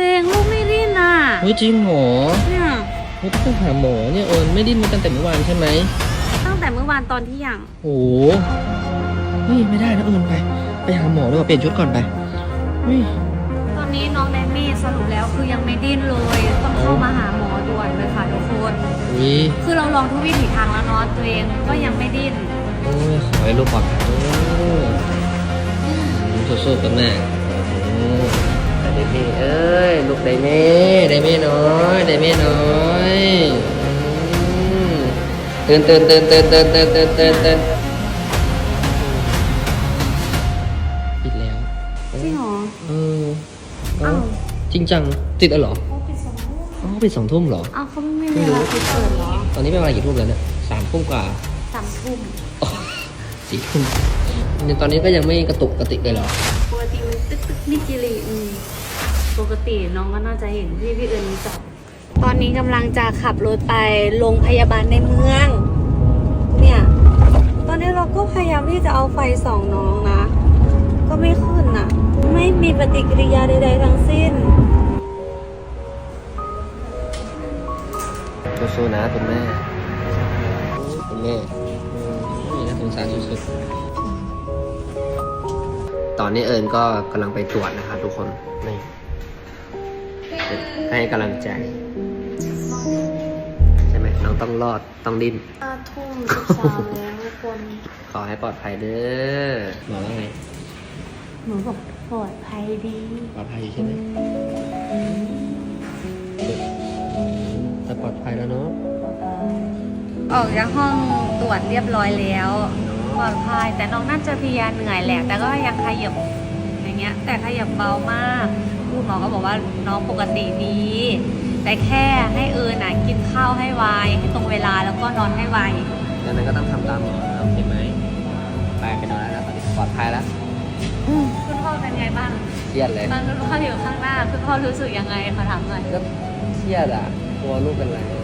เองลูกไม่ดิ้นอะเฮ้ยจริงเหรอเนี่ยเฮ้ยต้องไปหาหมอเนี่ยเอิญไม่ดิ้นมาตั้งแต่เมื่อวานใช่ไหมตั้งแต่เมื่อวานตอนที่ยังโอ้โหเฮ้ยไม่ได้นะเอิญไป ไปหาหมอดีกว่าเปลี่ยนชุดก่อนไปเฮ้ยตอนนี้น้องแดนนี่สรุปแล้วคือยังไม่ดิ้นเลยต้องเข้ามาหาหมอด่วนเลยค่ะทุกคนวิคือเราลองทุกวิถีทางแล้วเนาะตัวเองก็ยังไม่ดิ้นโอ้ยขอให้ลูกปลอดภัยสู้ๆกันแน่ โอ้แต่ไดเม่เอ้ยลูกไดเม่ไดเม่น้อยไดเม่น้อยอืมตื่นตื่นตื่นตื่นตื่นตื่นตื่นตื่นตื่นปิดแล้วจริงเหรอเอออ้าวจริงจังติดแล้วเหรอเขาปิดสองทุ่มอ๋อปิดสองทุ่มเหรออ้าวเขาไม่มีเวลาปิดเปิดเหรอตอนนี้เป็นเวลากี่ทุ่มแล้วเนี่ยสามทุ่มกว่าสามทุ่มอ๋อสี่ทุ่มเนี่ยตอนนี้ก็ยังไม่กระตุกกระติกเลยเหรอปกติมันตึ๊กตึ๊กนิจิริอืม ปกติน้องก็น่าจะเห็นที่พี่เอิญจับตอนนี้กำลังจะขับรถไปโรงพยาบาลในเมือง เนี่ย ตอนนี้เราก็พยายามที่จะเอาไฟส่องน้องนะ ก็ไม่ขึ้นอะ ไม่มีปฏิกิริยาใดๆทั้งสิ้นสู้ๆนะคุณแม่คุณแม่อืมน่าสงสารสุดๆตอนนี้เอิญก็กำลังไปตรวจนะครับทุกคนนี่ ให้กำลังใจ ใช่ไหมน้องต้องรอดต้องดิ้นห้าทุ่มสิบสามแล้วทุกคนขอให้ปลอดภัยเด้อหมอว่าไงหนูบอกปลอดภัยดีปลอดภัยใช่ไหมแต่ปลอดภัยแล้วเนาะออกจากห้องตรวจเรียบร้อยแล้วปลอดภัยแต่น้องน่าจะเพลียเหนื่อยแหละแต่ก็ยังขยับ อย่างเงี้ย แต่ขยับเบามากคุณหมอก็บอกว่าน้องปกติดี แต่แค่ให้เอิญน่ะกินข้าวให้ไวให้ตรงเวลาแล้วก็นอนให้ไวดังนั้นก็ต้องทำตามหมอนะโอเคไหมไปไปนอนแล้วนะตอนนี้ปลอดภัยแล้วคุณพ่อเป็นไงบ้างเครียดเลยตอนคุณพ่ออยู่ข้างหน้าคุณพ่อรู้สึกยังไงขอถามหน่อยก็เครียดอะกลัวลูกเป็นไรน้องปล